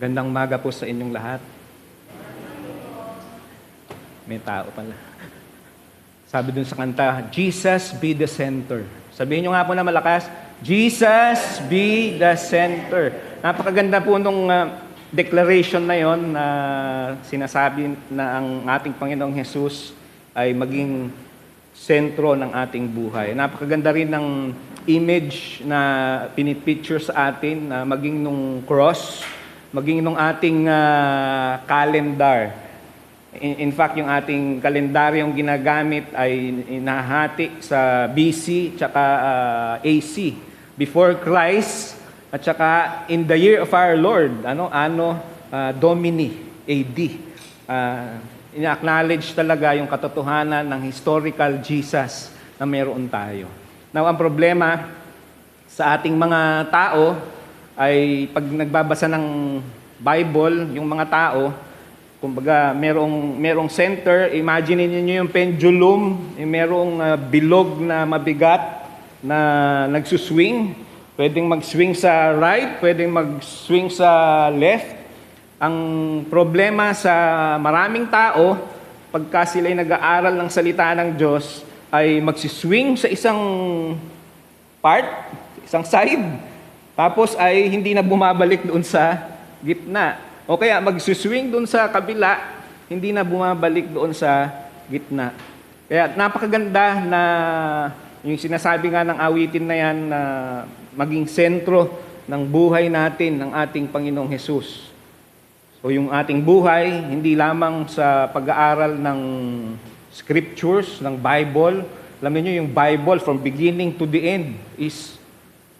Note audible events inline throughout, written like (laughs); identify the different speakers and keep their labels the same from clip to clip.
Speaker 1: Gandang maga po sa inyong lahat. May tao pala. Sabi dun sa kanta, Jesus be the center. Sabihin nyo nga po na malakas, Jesus be the center. Napakaganda po nung ah, declaration na yon na sinasabi na ang ating Panginoong Jesus ay maging sentro ng ating buhay. Napakaganda rin ng image na pinipicture sa atin na maging nung cross, maging nung ating ah, calendar. In, in fact, yung ating kalendaryong ginagamit ay inahati sa BC tsaka ah, AC. Before Christ at tsaka in the year of our Lord, ano, ano, ah, Domini, AD. Ah, ina-acknowledge talaga yung katotohanan ng historical Jesus na meron tayo. Now, ang problema sa ating mga tao ay pag nagbabasa ng Bible, yung mga tao, kumbaga merong, merong center, imagine niyo yung pendulum, yung merong ah, bilog na mabigat na nagsuswing. Pwedeng mag-swing sa right, pwedeng mag-swing sa left. Ang problema sa maraming tao, pagka sila'y nag-aaral ng salita ng Diyos, ay magsiswing sa isang part, isang side, tapos ay hindi na bumabalik doon sa gitna. O kaya magsuswing doon sa kabila, hindi na bumabalik doon sa gitna. Kaya napakaganda na yung sinasabi nga ng awitin na yan na maging sentro ng buhay natin ng ating Panginoong Hesus. So yung ating buhay, hindi lamang sa pag-aaral ng scriptures, ng Bible. Alam niyo yung Bible from beginning to the end is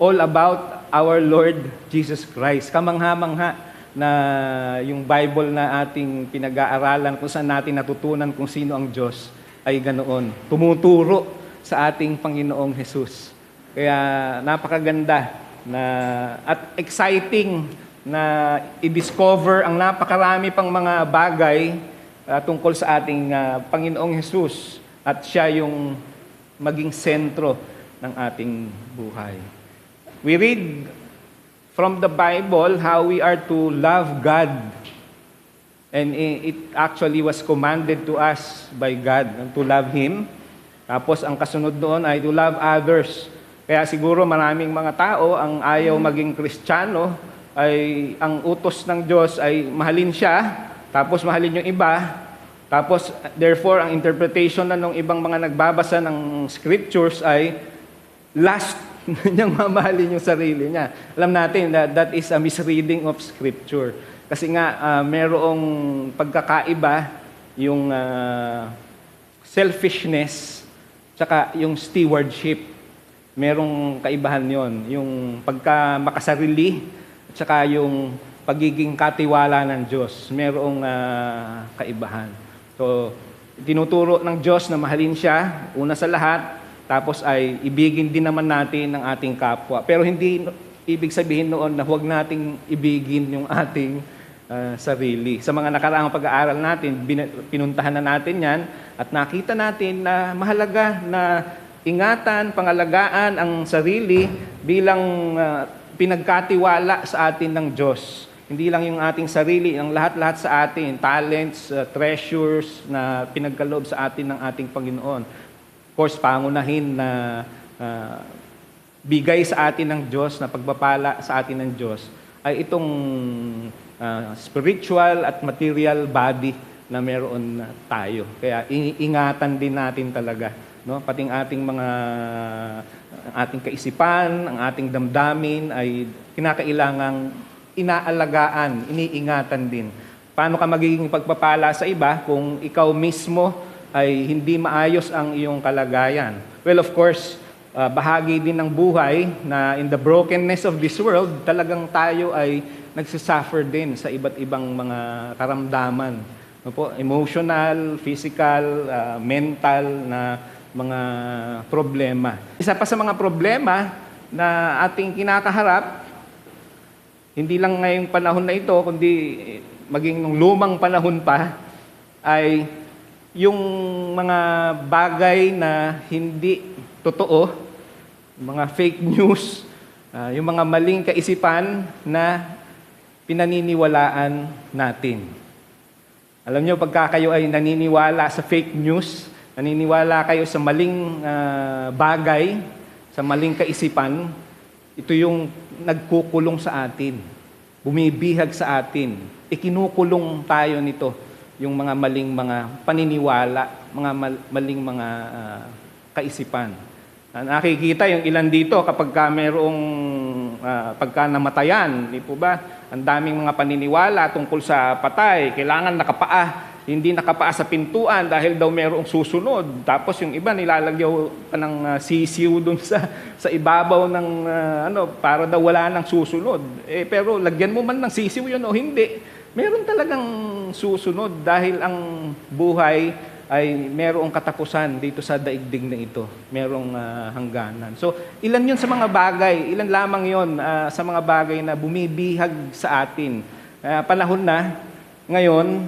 Speaker 1: all about our Lord Jesus Christ. Kamangha-mangha na yung Bible na ating pinag-aaralan kung saan natin natutunan kung sino ang Diyos ay ganoon. Tumuturo sa ating Panginoong Jesus. Kaya napakaganda na at exciting na i-discover ang napakarami pang mga bagay uh, tungkol sa ating uh, Panginoong Jesus at siya yung maging sentro ng ating buhay. We read from the Bible how we are to love God. And it actually was commanded to us by God to love Him. Tapos ang kasunod doon ay to love others. Kaya siguro maraming mga tao ang ayaw maging Kristiyano ay ang utos ng Diyos ay mahalin siya, tapos mahalin yung iba, tapos therefore ang interpretation na ng ibang mga nagbabasa ng scriptures ay last (laughs) niyang mamahalin yung sarili niya. Alam natin that that is a misreading of scripture. Kasi nga ah, merong pagkakaiba yung ah, selfishness tsaka yung stewardship. Merong kaibahan yon Yung pagka makasarili at saka yung pagiging katiwala ng Diyos. Merong ah, kaibahan. So, tinuturo ng Diyos na mahalin siya, una sa lahat, tapos ay ibigin din naman natin ng ating kapwa. Pero hindi ibig sabihin noon na huwag nating ibigin yung ating ah, sarili. Sa mga nakaraang pag-aaral natin, bin- pinuntahan na natin yan at nakita natin na mahalaga na ingatan, pangalagaan ang sarili bilang ah, pinagkatiwala sa atin ng Diyos. Hindi lang yung ating sarili, ang lahat-lahat sa atin, talents, uh, treasures na pinagkaloob sa atin ng ating Panginoon. Course, pangunahin na uh, bigay sa atin ng Diyos, na pagpapala sa atin ng Diyos, ay itong uh, spiritual at material body na meron tayo. Kaya ingatan din natin talaga. No? Pating ating mga ating kaisipan, ang ating damdamin ay kinakailangang inaalagaan, iniingatan din. Paano ka magiging pagpapala sa iba kung ikaw mismo ay hindi maayos ang iyong kalagayan? Well, of course, uh, bahagi din ng buhay na in the brokenness of this world, talagang tayo ay nagsasuffer din sa iba't ibang mga karamdaman. Ano po, emotional, physical, uh, mental na mga problema. Isa pa sa mga problema na ating kinakaharap, hindi lang ngayong panahon na ito, kundi maging nung lumang panahon pa, ay yung mga bagay na hindi totoo, mga fake news, ah, yung mga maling kaisipan na pinaniniwalaan natin. Alam nyo, pagka kayo ay naniniwala sa fake news, naniniwala kayo sa maling ah, bagay, sa maling kaisipan, ito yung nagkukulong sa atin, bumibihag sa atin, ikinukulong tayo nito, yung mga maling mga paniniwala, mga mal- maling mga ah, kaisipan. Ah, nakikita yung ilan dito kapag ka mayroong ah, pagka namatayan, di po ba? Ang daming mga paniniwala tungkol sa patay, kailangan nakapaa, hindi nakapaa sa pintuan dahil daw mayroong susunod. Tapos yung iba nilalagyaw pa ng ah, sisiw dun sa sa ibabaw ng ah, ano para daw wala nang susunod. Eh pero lagyan mo man ng sisiw yun o hindi, meron talagang susunod dahil ang buhay ay merong katapusan dito sa daigdig na ito. Merong ah, hangganan. So, ilan yun sa mga bagay, ilan lamang yun ah, sa mga bagay na bumibihag sa atin. Kaya panahon na, ngayon,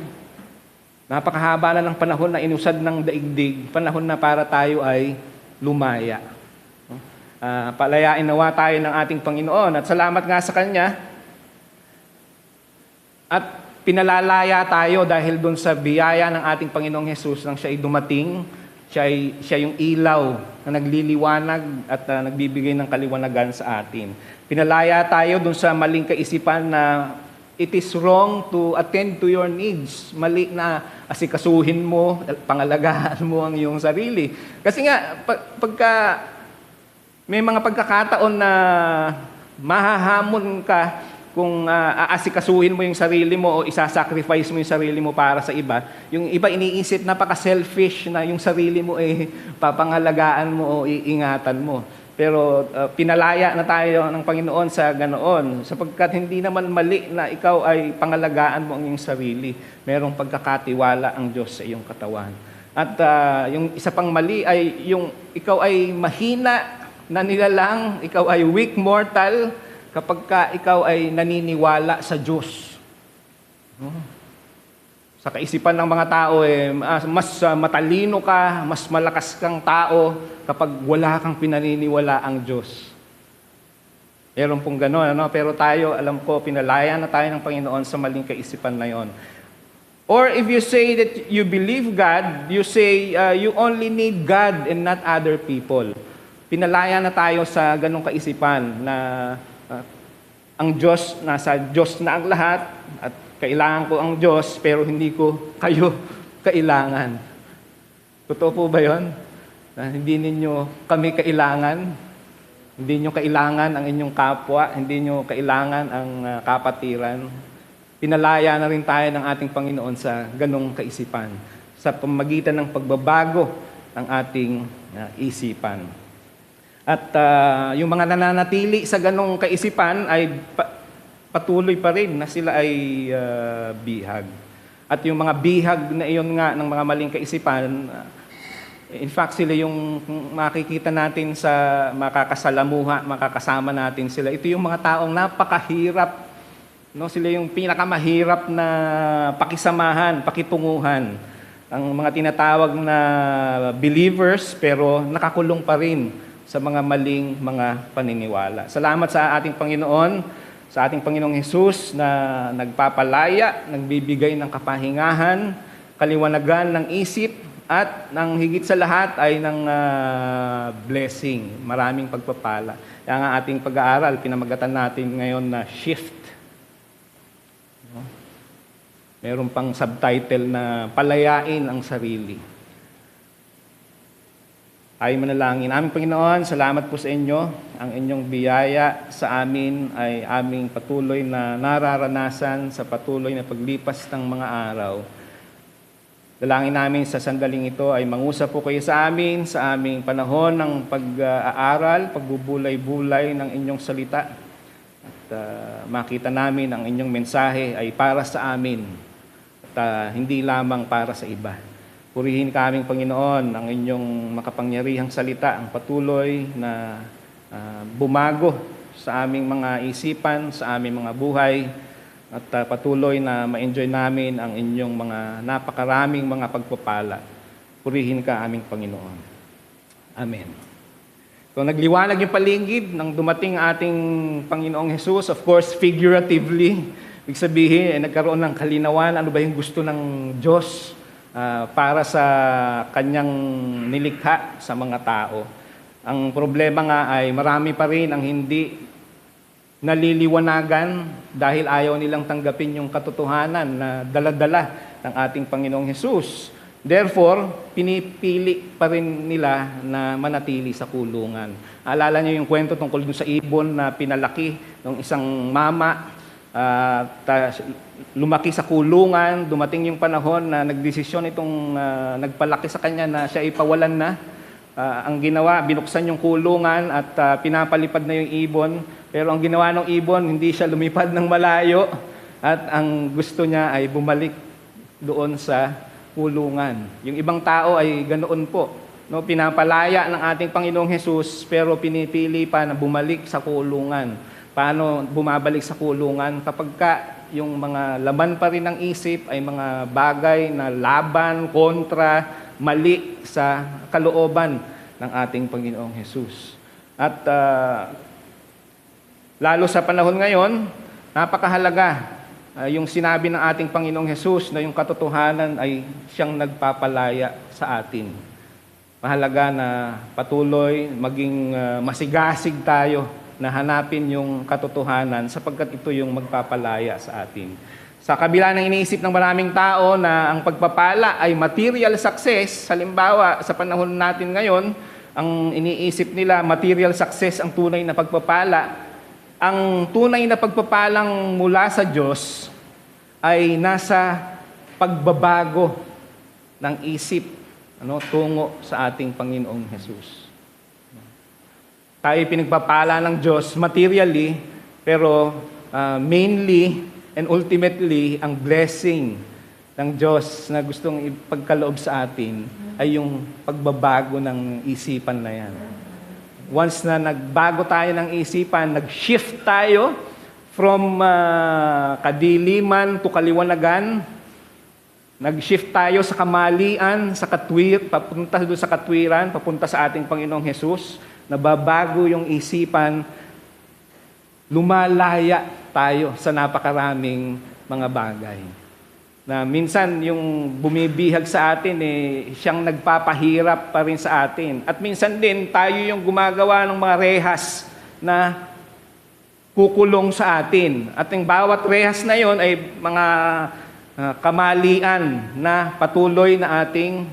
Speaker 1: napakahaba na ng panahon na inusad ng daigdig, panahon na para tayo ay lumaya. Ah, palayain nawa tayo ng ating Panginoon at salamat nga sa Kanya at pinalalaya tayo dahil doon sa biyaya ng ating Panginoong Hesus nang siya ay dumating, siya, ay, siya yung ilaw na nagliliwanag at ah, nagbibigay ng kaliwanagan sa atin. Pinalaya tayo doon sa maling kaisipan na it is wrong to attend to your needs. Mali na asikasuhin mo, pangalagaan mo ang iyong sarili. Kasi nga, pag- pagka may mga pagkakataon na mahahamon ka kung ah, aasikasuhin mo yung sarili mo o isasacrifice mo yung sarili mo para sa iba. Yung iba iniisip napaka-selfish na yung sarili mo eh (laughs) papangalagaan mo o iingatan mo. Pero ah, pinalaya na tayo ng Panginoon sa ganoon sapagkat hindi naman mali na ikaw ay pangalagaan mo ang iyong sarili. Merong pagkakatiwala ang Diyos sa iyong katawan. At ah, yung isa pang mali ay yung ikaw ay mahina na nilalang, ikaw ay weak mortal kapag ka ikaw ay naniniwala sa Diyos. Sa kaisipan ng mga tao, eh, mas mas, ah, matalino ka, mas malakas kang tao kapag wala kang pinaniniwala ang Diyos. Meron pong gano'n, ano? pero tayo, alam ko, pinalaya na tayo ng Panginoon sa maling kaisipan na yon. Or if you say that you believe God, you say uh, you only need God and not other people. Pinalaya na tayo sa ganong kaisipan na ang Diyos, nasa Diyos na ang lahat at kailangan ko ang Diyos pero hindi ko kayo (laughs) kailangan. Totoo po ba yon? Na hindi ninyo kami kailangan, hindi nyo kailangan ang inyong kapwa, hindi nyo kailangan ang uh, kapatiran. Pinalaya na rin tayo ng ating Panginoon sa ganong kaisipan, sa pamagitan ng pagbabago ng ating uh, isipan. At uh, yung mga nananatili sa ganong kaisipan ay pa- patuloy pa rin na sila ay uh, bihag. At yung mga bihag na iyon nga ng mga maling kaisipan, uh, in fact sila yung makikita natin sa makakasalamuha, makakasama natin sila. Ito yung mga taong napakahirap No, sila yung pinakamahirap na pakisamahan, pakitunguhan. Ang mga tinatawag na believers pero nakakulong pa rin sa mga maling mga paniniwala. Salamat sa ating Panginoon, sa ating Panginoong Hesus na nagpapalaya, nagbibigay ng kapahingahan, kaliwanagan ng isip, at ng higit sa lahat ay ng ah, blessing, maraming pagpapala. Kaya nga ating pag-aaral, pinamagatan natin ngayon na shift Meron pang subtitle na Palayain ang Sarili. Tayo manalangin. Aming Panginoon, salamat po sa inyo. Ang inyong biyaya sa amin ay aming patuloy na nararanasan sa patuloy na paglipas ng mga araw. Dalangin namin sa sandaling ito ay mangusap po kayo sa amin sa aming panahon ng pag-aaral, pagbubulay-bulay ng inyong salita. At ah, makita namin ang inyong mensahe ay para sa amin at ah, hindi lamang para sa iba. Purihin kaming Panginoon ang inyong makapangyarihang salita, ang patuloy na ah, bumago sa aming mga isipan, sa aming mga buhay, at ah, patuloy na ma-enjoy namin ang inyong mga napakaraming mga pagpapala. Purihin ka aming Panginoon. Amen. So nagliwanag yung paligid nang dumating ating Panginoong Jesus, of course, figuratively, Ibig sabihin, eh, nagkaroon ng kalinawan, ano ba yung gusto ng Diyos ah, para sa kanyang nilikha sa mga tao. Ang problema nga ay marami pa rin ang hindi naliliwanagan dahil ayaw nilang tanggapin yung katotohanan na daladala ng ating Panginoong Hesus. Therefore, pinipili pa rin nila na manatili sa kulungan. Alala niyo yung kwento tungkol dun sa ibon na pinalaki ng isang mama, ah, ta- lumaki sa kulungan, dumating yung panahon na nagdesisyon itong ah, nagpalaki sa kanya na siya ipawalan na. Ah, ang ginawa, binuksan yung kulungan at ah, pinapalipad na yung ibon. Pero ang ginawa ng ibon, hindi siya lumipad ng malayo at ang gusto niya ay bumalik doon sa kulungan. Yung ibang tao ay ganoon po. No, pinapalaya ng ating Panginoong Hesus pero pinipili pa na bumalik sa kulungan. Paano bumabalik sa kulungan? Kapag ka yung mga laman pa rin ng isip ay mga bagay na laban, kontra, mali sa kalooban ng ating Panginoong Hesus. At ah, lalo sa panahon ngayon, napakahalaga Ah, yung sinabi ng ating Panginoong Hesus na yung katotohanan ay siyang nagpapalaya sa atin. Mahalaga na patuloy maging ah, masigasig tayo na hanapin yung katotohanan sapagkat ito yung magpapalaya sa atin. Sa kabila ng iniisip ng maraming tao na ang pagpapala ay material success, halimbawa sa panahon natin ngayon, ang iniisip nila material success ang tunay na pagpapala, ang tunay na pagpapalang mula sa Diyos ay nasa pagbabago ng isip ano, tungo sa ating Panginoong Jesus. Tayo pinagpapala ng Diyos materially, pero ah, mainly and ultimately, ang blessing ng Diyos na gustong ipagkaloob sa atin ay yung pagbabago ng isipan na yan. Once na nagbago tayo ng isipan, nag-shift tayo from ah, kadiliman to kaliwanagan, nag-shift tayo sa kamalian, sa katwir, papunta doon sa katwiran, papunta sa ating Panginoong Hesus, nababago yung isipan, lumalaya tayo sa napakaraming mga bagay. Na minsan yung bumibihag sa atin, eh, siyang nagpapahirap pa rin sa atin. At minsan din, tayo yung gumagawa ng mga rehas na kukulong sa atin. At yung bawat rehas na yon ay mga ah, kamalian na patuloy na ating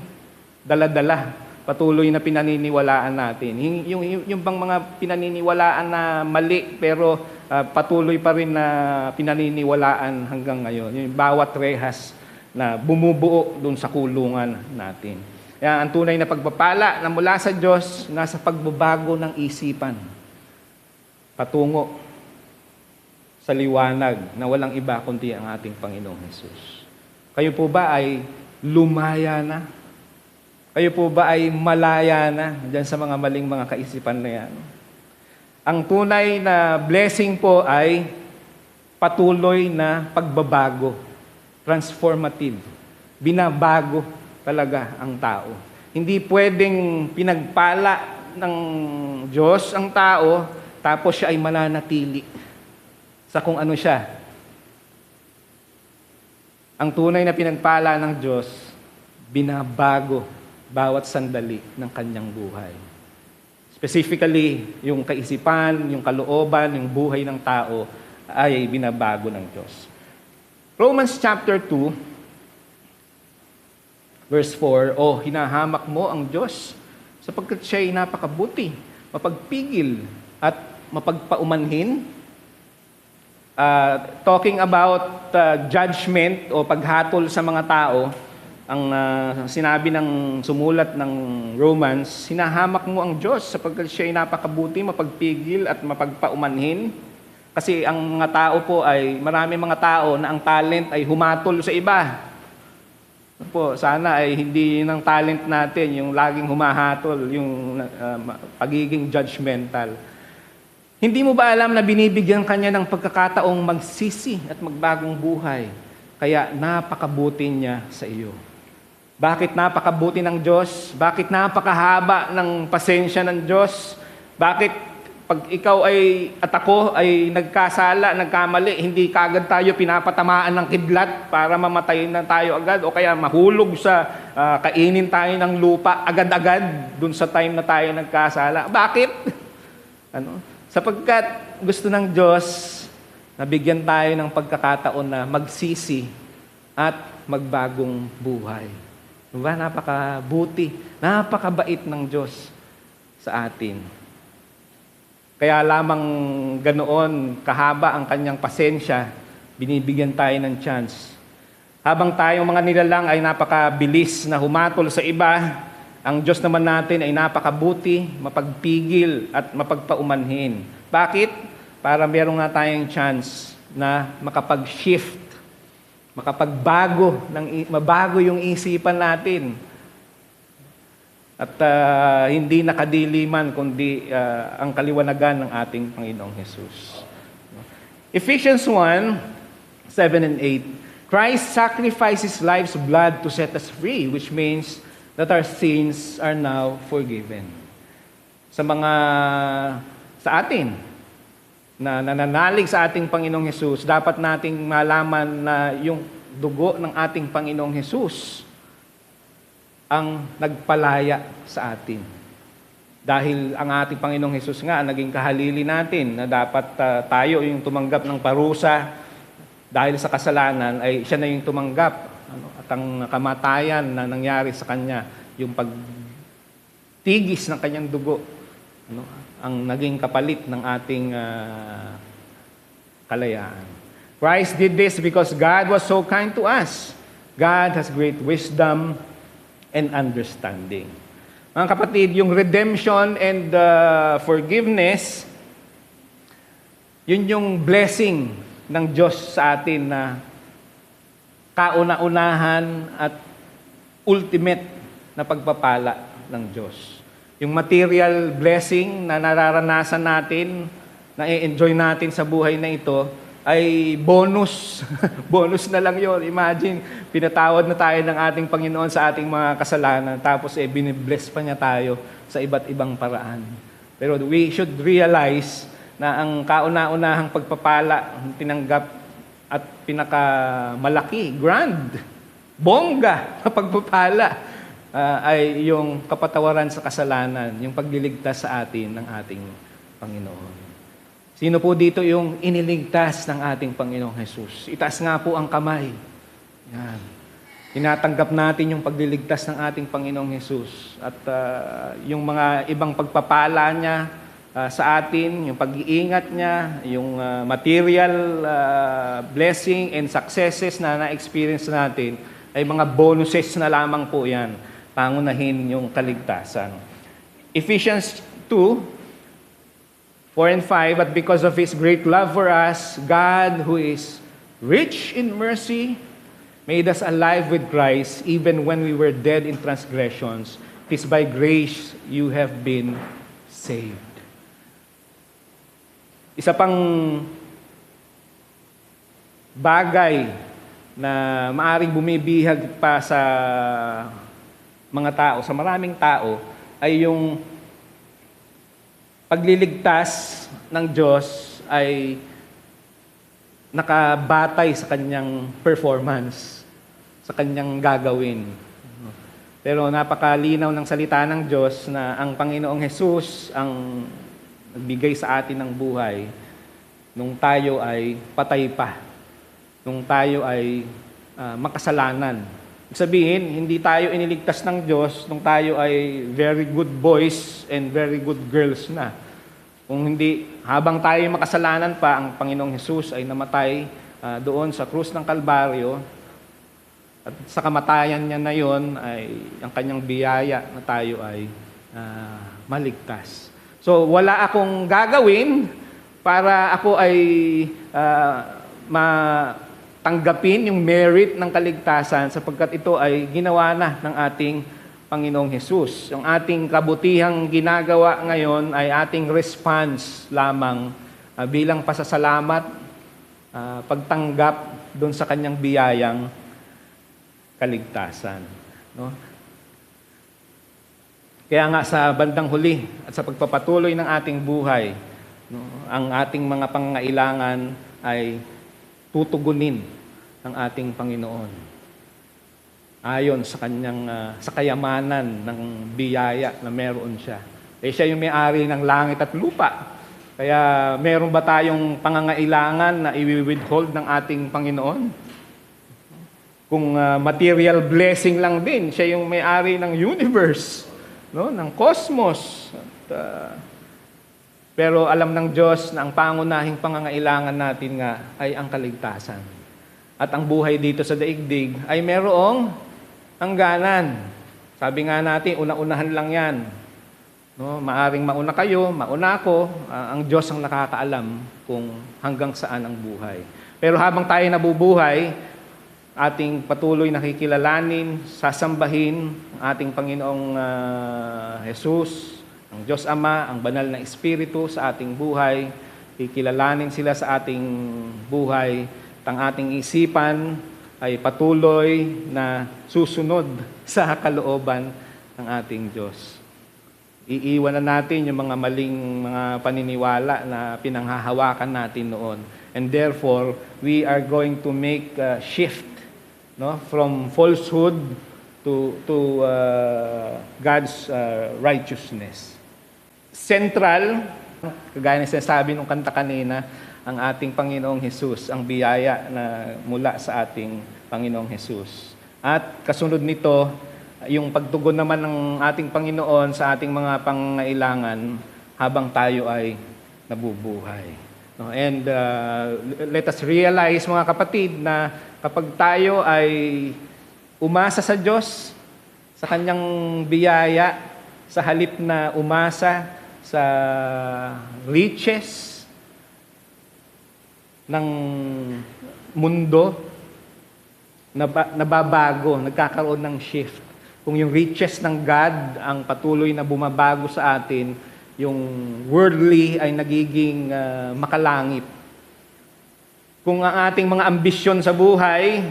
Speaker 1: daladala. Patuloy na pinaniniwalaan natin. Yung, yung, yung bang mga pinaniniwalaan na mali pero ah, patuloy pa rin na pinaniniwalaan hanggang ngayon. Yung bawat rehas na bumubuo doon sa kulungan natin. Kaya ang tunay na pagpapala na mula sa Diyos, nasa pagbabago ng isipan. Patungo sa liwanag na walang iba kundi ang ating Panginoong Hesus. Kayo po ba ay lumaya na? Kayo po ba ay malaya na dyan sa mga maling mga kaisipan na yan? Ang tunay na blessing po ay patuloy na pagbabago, transformative. Binabago talaga ang tao. Hindi pwedeng pinagpala ng Diyos ang tao tapos siya ay mananatili sa kung ano siya. Ang tunay na pinagpala ng Diyos, binabago bawat sandali ng kanyang buhay. Specifically, yung kaisipan, yung kalooban, yung buhay ng tao ay binabago ng Diyos. Romans chapter 2, verse 4, O hinahamak mo ang Diyos sapagkat siya ay napakabuti, mapagpigil at mapagpaumanhin. Uh, talking about uh, judgment o paghatol sa mga tao, ang uh, sinabi ng sumulat ng Romans, hinahamak mo ang Diyos sapagkat siya ay napakabuti, mapagpigil at mapagpaumanhin. Kasi ang mga tao po ay, marami mga tao na ang talent ay humatol sa iba. Po, sana ay hindi ng talent natin yung laging humahatol, yung uh, pagiging judgmental. Hindi mo ba alam na binibigyan kanya ng pagkakataong magsisi at magbagong buhay? Kaya napakabuti niya sa iyo. Bakit napakabuti ng Diyos? Bakit napakahaba ng pasensya ng Diyos? Bakit pag ikaw ay at ako ay nagkasala, nagkamali, hindi kagad tayo pinapatamaan ng kidlat para mamatay na tayo agad o kaya mahulog sa ah, kainin tayo ng lupa agad-agad dun sa time na tayo nagkasala. Bakit? (laughs) Ano? Sapagkat gusto ng Diyos na bigyan tayo ng pagkakataon na magsisi at magbagong buhay. Diba? Napakabuti, napakabait ng Diyos sa atin. Kaya lamang ganoon kahaba ang kanyang pasensya, binibigyan tayo ng chance. Habang tayong mga nilalang ay napakabilis na humatol sa iba, ang Diyos naman natin ay napakabuti, mapagpigil at mapagpaumanhin. Bakit? Para meron nga tayong chance na makapag-shift, makapagbago, ng, mabago yung isipan natin. At ah, hindi nakadiliman, kundi ah, ang kaliwanagan ng ating Panginoong Jesus. Ephesians 1, 7 and 8. Christ sacrificed His life's blood to set us free, which means that our sins are now forgiven. Sa mga, sa atin, na nananalig sa ating Panginoong Hesus, dapat nating malaman na yung dugo ng ating Panginoong Hesus ang nagpalaya sa atin. Dahil ang ating Panginoong Hesus nga naging kahalili natin na dapat ah, tayo yung tumanggap ng parusa dahil sa kasalanan ay siya na yung tumanggap ano, at ang kamatayan na nangyari sa kanya yung pagtigis ng kanyang dugo ano, ang naging kapalit ng ating ah, kalayaan. Christ did this because God was so kind to us. God has great wisdom and understanding. Mga kapatid, yung redemption and uh, forgiveness, yun yung blessing ng Diyos sa atin na kauna-unahan at ultimate na pagpapala ng Diyos. Yung material blessing na nararanasan natin, na i-enjoy natin sa buhay na ito, ay bonus. (laughs) bonus na lang yon. Imagine, pinatawad na tayo ng ating Panginoon sa ating mga kasalanan, tapos eh, binibless pa niya tayo sa iba't ibang paraan. Pero we should realize na ang kauna-unahang pagpapala, tinanggap at pinakamalaki, grand, bongga na pagpapala ah, ay yung kapatawaran sa kasalanan, yung pagliligtas sa atin ng ating Panginoon. Sino po dito yung iniligtas ng ating Panginoong Jesus? Itaas nga po ang kamay. Yan. Tinatanggap natin yung pagliligtas ng ating Panginoong Jesus. At ah, yung mga ibang pagpapala niya ah, sa atin, yung pag-iingat niya, yung ah, material ah, blessing and successes na na-experience natin, ay mga bonuses na lamang po yan. Pangunahin yung kaligtasan. Ephesians 2, 4 and 5, but because of His great love for us, God, who is rich in mercy, made us alive with Christ even when we were dead in transgressions. It is by grace you have been saved. Isa pang bagay na maaring bumibihag pa sa mga tao, sa maraming tao, ay yung pagliligtas ng Diyos ay nakabatay sa kanyang performance, sa kanyang gagawin. Pero napakalinaw ng salita ng Diyos na ang Panginoong Jesus ang nagbigay sa atin ng buhay nung tayo ay patay pa, nung tayo ay ah, makasalanan. Sabihin, hindi tayo iniligtas ng Diyos nung tayo ay very good boys and very good girls na. Kung hindi, habang tayo makasalanan pa, ang Panginoong Jesus ay namatay ah, doon sa krus ng Kalbaryo. At sa kamatayan niya na yon ay ang kanyang biyaya na tayo ay ah, maligtas. So wala akong gagawin para ako ay ah, matanggapin yung merit ng kaligtasan sapagkat ito ay ginawa na ng ating Panginoong Hesus. Yung ating kabutihang ginagawa ngayon ay ating response lamang ah, bilang pasasalamat, ah, pagtanggap doon sa kanyang biyayang kaligtasan. No? Kaya nga sa bandang huli at sa pagpapatuloy ng ating buhay, No? Ang ating mga pangailangan ay tutugunin ng ating Panginoon. Ayon sa kanyang ah, sa kayamanan ng biyaya na meron siya. Eh siya yung may-ari ng langit at lupa. Kaya meron ba tayong pangangailangan na i-withhold ng ating Panginoon? Kung ah, material blessing lang din, siya yung may-ari ng universe, no, ng cosmos. At, ah, pero alam ng Diyos na ang pangunahing pangangailangan natin nga ay ang kaligtasan. At ang buhay dito sa daigdig ay merong hangganan. Sabi nga natin, una-unahan lang yan. No, maaring mauna kayo, mauna ako, ah, ang Diyos ang nakakaalam kung hanggang saan ang buhay. Pero habang tayo nabubuhay, ating patuloy nakikilalanin, sasambahin ang ating Panginoong ah, Jesus, ang Diyos Ama, ang banal na Espiritu sa ating buhay, kikilalanin sila sa ating buhay, at ang ating isipan ay patuloy na susunod (laughs) sa kalooban ng ating Diyos. Iiwan na natin yung mga maling mga paniniwala na pinanghahawakan natin noon. And therefore, we are going to make a shift no from falsehood to to uh, God's uh, righteousness. Central, kagaya ng sinasabi nung kanta kanina, ang ating Panginoong Hesus, ang biyaya na mula sa ating Panginoong Hesus. At kasunod nito, yung pagtugon naman ng ating Panginoon sa ating mga pangailangan habang tayo ay nabubuhay. And uh, let us realize mga kapatid na kapag tayo ay umasa sa Diyos, sa Kanyang biyaya, sa halip na umasa sa riches ng mundo, naba- nababago, nagkakaroon ng shift. Kung yung riches ng God ang patuloy na bumabago sa atin, yung worldly ay nagiging ah, makalangit. Kung ang ating mga ambisyon sa buhay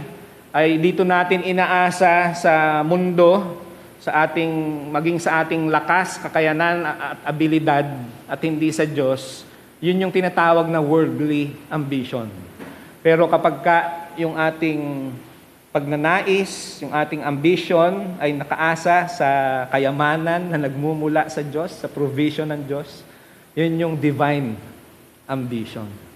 Speaker 1: ay dito natin inaasa sa mundo, sa ating maging sa ating lakas, kakayanan at abilidad at hindi sa Diyos, yun yung tinatawag na worldly ambition. Pero kapag ka yung ating pagnanais, yung ating ambition ay nakaasa sa kayamanan na nagmumula sa Diyos, sa provision ng Diyos, yun yung divine ambition.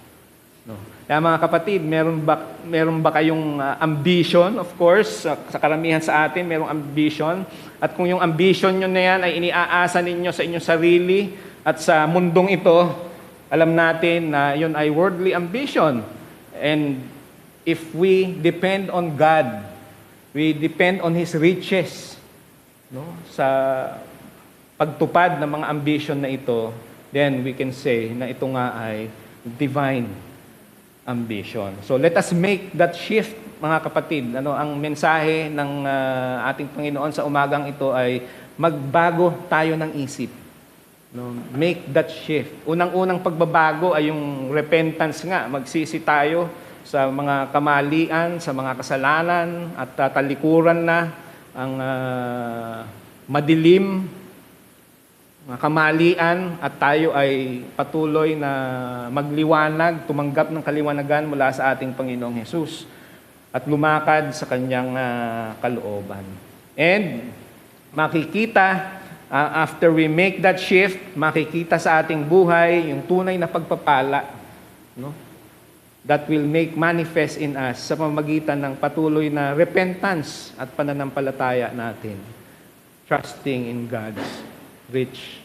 Speaker 1: No. Kaya mga kapatid, meron ba, meron ba kayong uh, ambition? Of course, sa, sa karamihan sa atin, merong ambition. At kung yung ambition nyo na yan ay iniaasa ninyo sa inyong sarili at sa mundong ito, alam natin na yun ay worldly ambition. And if we depend on God, we depend on His riches no, sa pagtupad ng mga ambition na ito, then we can say na ito nga ay divine ambition. So let us make that shift, mga kapatid. Ano ang mensahe ng ah, ating Panginoon sa umagang ito ay magbago tayo ng isip. No, make that shift. Unang-unang pagbabago ay yung repentance nga. Magsisi tayo sa mga kamalian, sa mga kasalanan at tatalikuran na ang ah, madilim, kamalian at tayo ay patuloy na magliwanag, tumanggap ng kaliwanagan mula sa ating Panginoong Hesus at lumakad sa kanyang ah, kalooban. And makikita Ah, after we make that shift, makikita sa ating buhay yung tunay na pagpapala no? that will make manifest in us sa pamagitan ng patuloy na repentance at pananampalataya natin, trusting in God's rich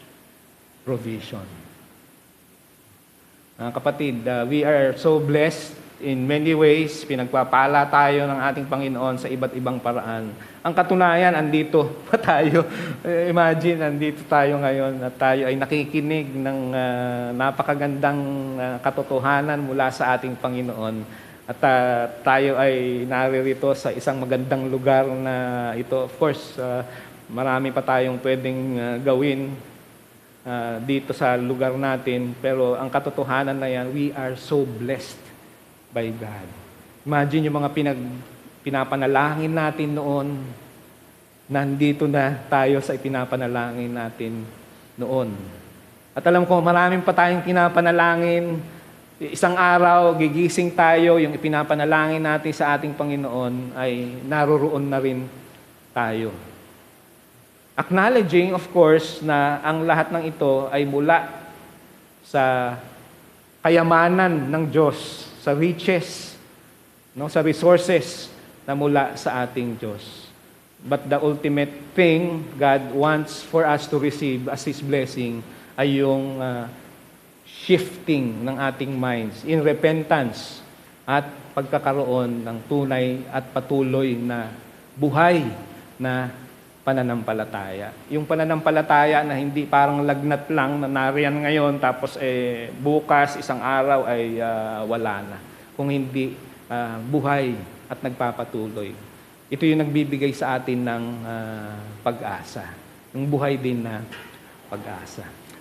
Speaker 1: provision. Mga kapatid, uh, we are so blessed in many ways. Pinagpapala tayo ng ating Panginoon sa iba't ibang paraan. Ang katunayan, andito (laughs) pa tayo. Eh, Imagine, andito tayo ngayon at tayo ay nakikinig ng ah, napakagandang ah, katotohanan mula sa ating Panginoon. At ah, tayo ay naririto sa isang magandang lugar na ito. Of course, ah, marami pa tayong pwedeng ah, gawin ah, dito sa lugar natin. Pero ang katotohanan na yan, we are so blessed by God. Imagine yung mga pinag, pinapanalangin natin noon, nandito na tayo sa ipinapanalangin natin noon. At alam ko, maraming pa tayong pinapanalangin. Isang araw, gigising tayo, yung ipinapanalangin natin sa ating Panginoon ay naroroon na rin tayo. Acknowledging, of course, na ang lahat ng ito ay mula sa kayamanan ng Diyos, sa riches, no, sa resources na mula sa ating Diyos. But the ultimate thing God wants for us to receive as His blessing ay yung ah, shifting ng ating minds in repentance at pagkakaroon ng tunay at patuloy na buhay na pananampalataya. Yung pananampalataya na hindi parang lagnat lang na nariyan ngayon tapos eh, bukas, isang araw ay ah, wala na. Kung hindi ah, buhay at nagpapatuloy. Ito yung nagbibigay sa atin ng ah, pag-asa. Ng buhay din na pag-asa.